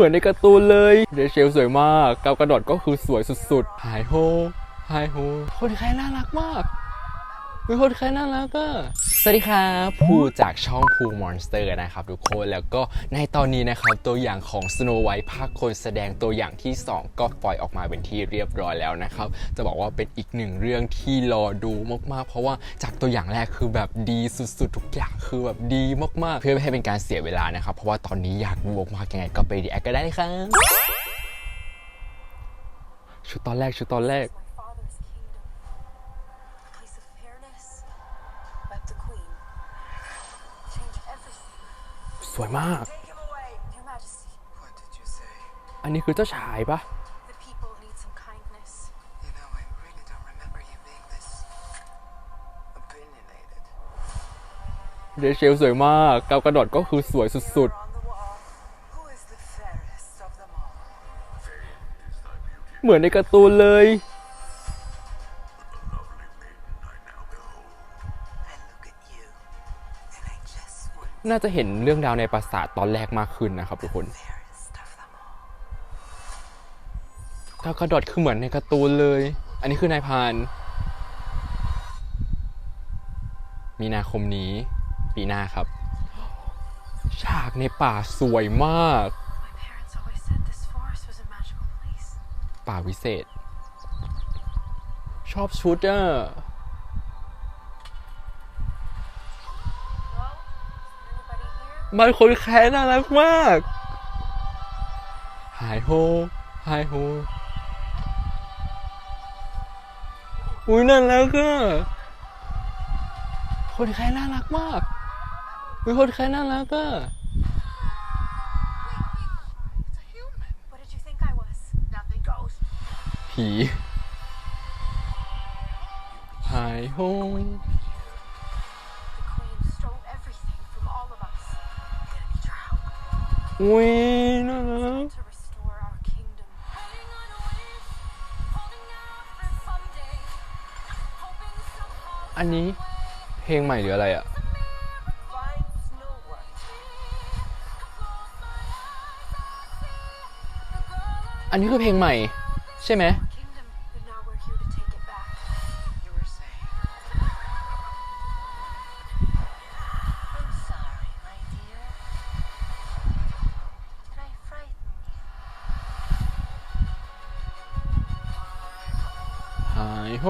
เหมือนในการ์ตูนเลยเรเชลสวยมากกากระโดดก็คือสวยสุดๆ หายโฮหายโฮคนแค่น่ารักมาก เป็นคนแค่น่ารักอะสวัสดีครับภูจากช่องภูมอนสเตอร์นะครับทุกคนแล้วก็ในตอนนี้นะครับ ตัวอย่างของ Snow White ภาคคนแสดงตัวอย่างที่ 2 ก็ปล่อยออกมาเป็นที่เรียบร้อยแล้วนะครับ จะบอกว่าเป็นอีกหนึ่งเรื่องที่รอดูมากๆ เพราะว่าจากตัวอย่างแรกคือแบบดีสุดๆ ทุกอย่างคือแบบดีมากๆ เพื่อไม่ให้เป็นการเสียเวลานะครับ เพราะว่าตอนนี้อยากดูมากๆยังไงก็ไปดีแอคก็ได้เลยครับชุดตอนแรกชุดตอนแรก วยมาก Take him away, Your Majesty. What did you say? อันนี้คือเจ้าชายปะ The people need some kindness. You know, I really don't remember you being this opinionated. เรเชลสวยมากกาวกระโดดก็คือสวยสุด Mirror on the wall. Who is the fairest of them all? ๆเหมือนในการ์ตูนเลย น่าจะเห็นเรื่องราวในปราสาทตอนแรกมากขึ้นนะครับทุกคนกาวกระโดดคือเหมือนในการ์ตูนเลย อันนี้คือนายพาน มีนาคมนี้ปีหน้าครับ ฉากในป่าสวยมาก ป่าวิเศษ ชอบชุดอะ มันคนแค้นน่ารักมาก หายโฮ หายโฮ อุ้ยน่ารักอะคนแค้นน่ารักมากเป็นคนแค้นน่ารักอะผีหายโฮ อุ้ยน่ารัก to restore our kingdom. Hanging on a wish, holding out for someday, hoping somehow อันนี้เพลงใหม่หรืออะไรอะ find Snow White. อันนี้คือเพลงใหม่ ใช่ไหม โฮ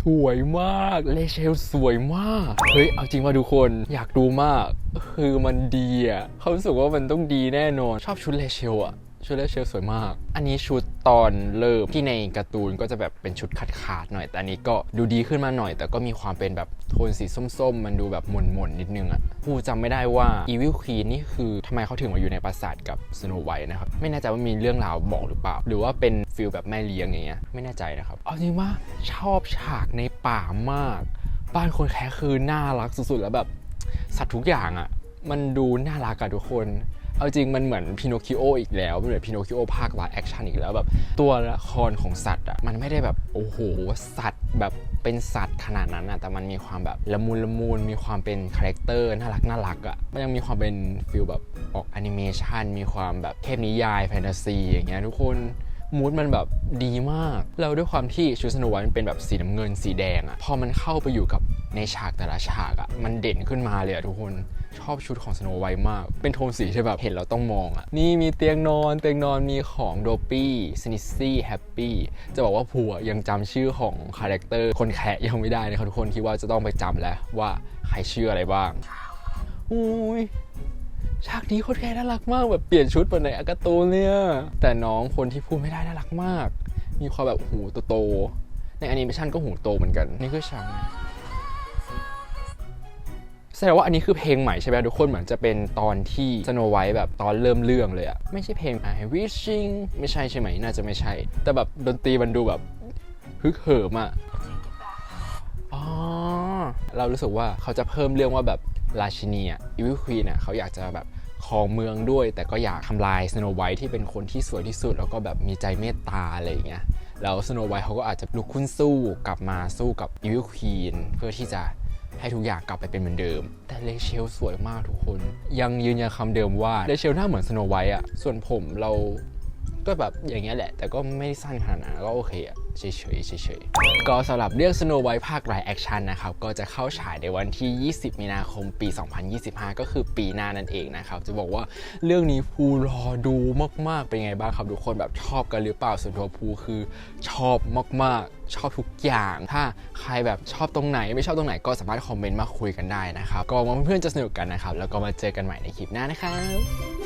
สวยมาก เลเชลสวยมาก เฮ้ย เอาจริงว่าทุกคนอยากดูมาก คือมันดีอะเขารู้สึกว่ามันต้องดีแน่นอน ชอบชุดเลเชลอะ ชุดเลเชลสวยมาก อันนี้ชุดตอนเริ่มที่ในการ์ตูนก็จะแบบเป็นชุดขาดขาดหน่อย แต่อันนี้ก็ดูดีขึ้นมาหน่อย แต่ก็มีความเป็นแบบโทนสีส้มๆ มันดูแบบหม่นๆนิดนึงอะผู้จำไม่ได้ว่า Evil Queen นี่คือทำไมเขาถึงมาอยู่ในปราสาทกับ Snow White นะครับ ไม่แน่ใจว่ามีเรื่องราวบอกหรือเปล่า หรือว่าเป็นฟิลแบบแม่เลี้ยงอย่างเงี้ย ไม่แน่ใจนะครับ เอาจริงว่าชอบฉากในป่ามาก บ้านคนแค่คือน่ารักสุดๆ แล้วแบบสัตว์ทุกอย่างอะ่ะมันดูน่ารักอะทุกคน เอาจริงมันเหมือนพิโนคิโออีกแล้วมันเหมือนพิโนคิโอภาคไลฟ์แอคชั่นอีกแล้วแบบตัวละครของสัตว์อะมันไม่ได้แบบโอ้โหสัตว์แบบเป็นสัตว์ขนาดนั้นอะ่ะแต่มันมีความแบบละมุนละมุนมีความเป็นคาแรคเตอร์น่ารักน่ารักอะมันยังมีความเป็นฟิลแบบออกแอนิเมชันมีความแบบเทพนิยายแฟนตาซีอย่างเงี้ยทุกคน มูดมันแบบดีมาก แล้วด้วยความที่ชุดสโนไวท์มันเป็นแบบสีน้ำเงินสีแดงอะพอมันเข้าไปอยู่กับในฉากแต่ละฉากอะมันเด่นขึ้นมาเลยอะทุกคนชอบชุดของสโนไวท์มาก เป็นโทนสีที่แบบเห็นเราต้องมองอะนี่มีเตียงนอน เตียงนอนมีของโดปี้สนิซี่แฮปปี้จะบอกว่าผัวยังจำชื่อของคาแรคเตอร์คนแคะยังไม่ได้นะครับทุกคนคิดว่าจะต้องไปจำแล้วว่าใครชื่ออะไรบ้างอุ้ย ฉากนี้โคตรแค่น่ารักมากแบบเปลี่ยนชุดเหมือนในอากาโตนเนี่ย แต่น้องคนที่พูดไม่ได้น่ารักมาก มีความแบบหูโตๆในแอนิเมชันก็หูโตเหมือนกัน นี่คือฉากแสดงว่าอันนี้คือเพลงใหม่ใช่ไหมทุกคนเหมือนจะเป็นตอนที่สโนไวท์แบบตอนเริ่มเรื่องเลยอะไม่ใช่เพลง I wishing ไม่ใช่ใช่ไหมน่าจะไม่ใช่ แต่แบบดนตรีมันดูแบบฮึกเหิมอะอ๋อเรารู้สึกว่าเขาจะเพิ่มเรื่องว่าแบบ ราชินีอะอีวิลควีนอะเขาอยากจะแบบครองเมืองด้วย แต่ก็อยากทำลายสโนไวท์ที่เป็นคนที่สวยที่สุด แล้วก็แบบมีใจเมตตาอะไรอย่างเงี้ยแล้วสโนไวท์เขาก็อาจจะลุกขึ้นสู้กลับมาสู้กับอีวิลควีนเพื่อที่จะให้ทุกอย่างกลับไปเป็นเหมือนเดิม แต่เลเชลสวยมากทุกคน ยังยืนยันคำเดิมว่าเลเชลหน้าเหมือนสโนไวท์อะส่วนผมเราก็แบบอย่างเงี้ยแหละ แต่ก็ไม่ได้สั้นขนาดนั้นก็โอเคอะ เฉยๆเฉยๆก็สำหรับเรื่อง Snow White ภาคไลฟ์แอคชั่นนะครับ ก็จะเข้าฉายในวันที่ 20 มีนาคมปี 2025 ก็คือปีหน้านั่นเองนะครับ จะบอกว่าเรื่องนี้ภูรอดูมาก ๆ เป็นไงบ้างครับ ทุกคนแบบชอบกันหรือเปล่าส่วนตัวภูคือชอบมาก ๆชอบทุกอย่าง ถ้าใครแบบชอบตรงไหนไม่ชอบตรงไหนก็สามารถคอมเมนต์มาคุยกันได้นะครับ ก็หวังว่าเพื่อนๆจะสนุกกันนะครับ แล้วก็มาเจอกันใหม่ในคลิปหน้านะครับ